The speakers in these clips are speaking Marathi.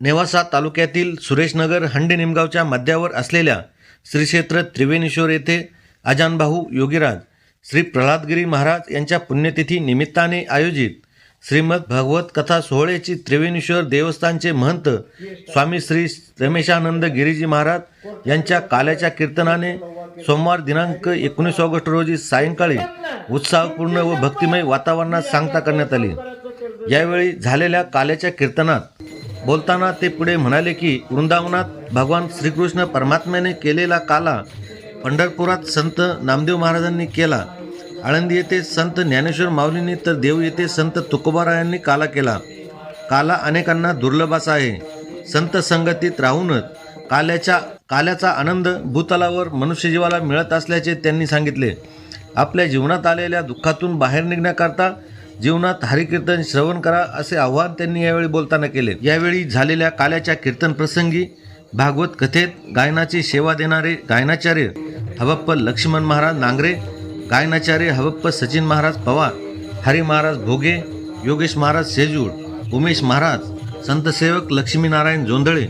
नेवासा तालुक्यातील सुरेशनगर हंडी निमगावच्या मध्यावर असलेल्या श्री क्षेत्र त्रिवेणेश्वर येथे अजानभाऊ योगीराज श्री प्रल्हादगिरी महाराज यांच्या पुण्यतिथी निमित्ताने आयोजित श्रीमद भागवत कथा सोहळ्याची त्रिवेणेश्वर देवस्थानचे महंत स्वामी श्री रमेशानंद गिरीजी महाराज यांच्या काल्याच्या कीर्तनाने सोमवार दिनांक एकोणीस ऑगस्ट रोजी सायंकाळी उत्साहपूर्ण व भक्तिमय वातावरणात सांगता करण्यात आली. यावेळी झालेल्या काल्याच्या कीर्तनात बोलताना ते पुढे म्हणाले की वृंदावनात भगवान श्रीकृष्ण परमात्म्याने केलेला काला पंढरपुरात संत नामदेव महाराजांनी केला. आळंदी येथे संत ज्ञानेश्वर माऊलींनी तर देव येथे संत तुकोबारायांनी काला केला. काला अनेकांना दुर्लभास आहे. संत संगतीत राहूनच काल्याच्या काल्याचा आनंद भूतलावर मनुष्यजीवाला मिळत असल्याचे त्यांनी सांगितले. आपल्या जीवनात आलेल्या दुःखातून बाहेर निघण्याकरता जीवनात हरिकीर्तन श्रवण करा असे आव्हान त्यांनी यावेळी बोलताना केले. यावेळी झालेल्या काल्याच्या कीर्तन प्रसंगी भागवत कथेत गायनाची सेवा देणारे गायनाचार्य हवप्प लक्ष्मण महाराज नांगरे गायनाचार्य हवप्प सचिन महाराज पवार हरी महाराज भोगे योगेश महाराज सेजूळ उमेश महाराज संतसेवक लक्ष्मीनारायण जोंधळे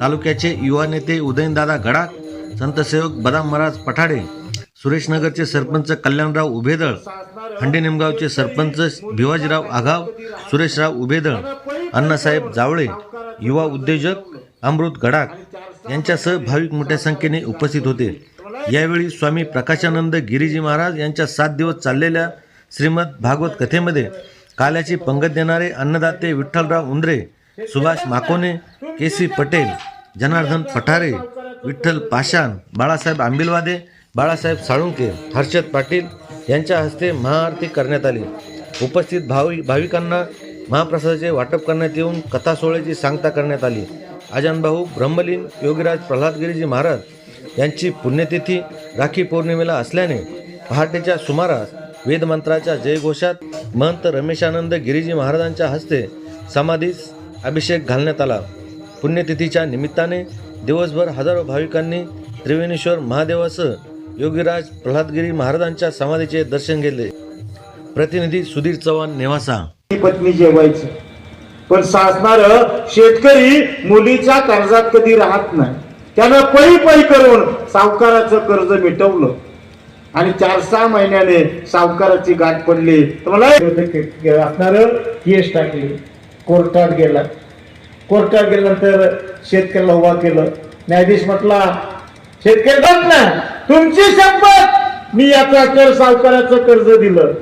तालुक्याचे युवा नेते उदयनदादा गडाख संतसेवक बदाम महाराज पठाडे सुरेशनगरचे सरपंच कल्याणराव उभेदळ हंडी निमगावचे सरपंच भिवाजीराव आघाव सुरेशराव उभेदळ अण्णासाहेब जावळे युवा उद्योजक अमृत गडाख यांच्यासह भाविक मोठ्या संख्येने उपस्थित होते. यावेळी स्वामी प्रकाशानंद गिरीजी महाराज यांच्या सात दिवस चाललेल्या श्रीमद भागवत कथेमध्ये काल्याची पंगत देणारे अन्नदाते विठ्ठलराव उंद्रे सुभाष माकोने के सी पटेल जनार्दन पठारे विठ्ठल पाषाण बाळासाहेब आंबिलवादे बाळासाहेब साळुंके हर्षद पाटील यांच्या हस्ते महाआरती करण्यात आली. उपस्थित भावी भाविकांना महाप्रसादाचे वाटप करण्यात येऊन कथा सोहळ्याची सांगता करण्यात आली. आजानभाऊ ब्रह्मलीन योगीराज प्रल्हादगिरीजी महाराज यांची पुण्यतिथी राखी पौर्णिमेला असल्याने पहाटेच्या सुमारास वेदमंत्राच्या जयघोषात महंत रमेशानंद गिरीजी महाराजांच्या हस्ते समाधीस अभिषेक घालण्यात आला. पुण्यतिथीच्या निमित्ताने दिवसभर हजारो भाविकांनी त्रिवेणेश्वर महादेवासह योगीराज प्रल्हादगिरी महाराजांच्या समाधीचे दर्शन घेतले. प्रतिनिधी सुधीर चव्हाण नेवासा. पत्नी जेवायची. पण सासणार शेतकरी मुलीच्या कर्जात कधी राहत नाही. त्यानं पै पै करून सावकाराचं कर्ज मिटवलं. आणि चार सहा महिन्याने सावकाराची गाठ पडली. तर मला असणार केस टाकली. कोर्टात गेला. कोर्टात गेल्यानंतर शेतकऱ्याला उभा केलं. न्यायाधीश म्हटला शेतकरी जात ना तुमची शपथ! मी याचा कर सावकाराचं कर्ज दिलं.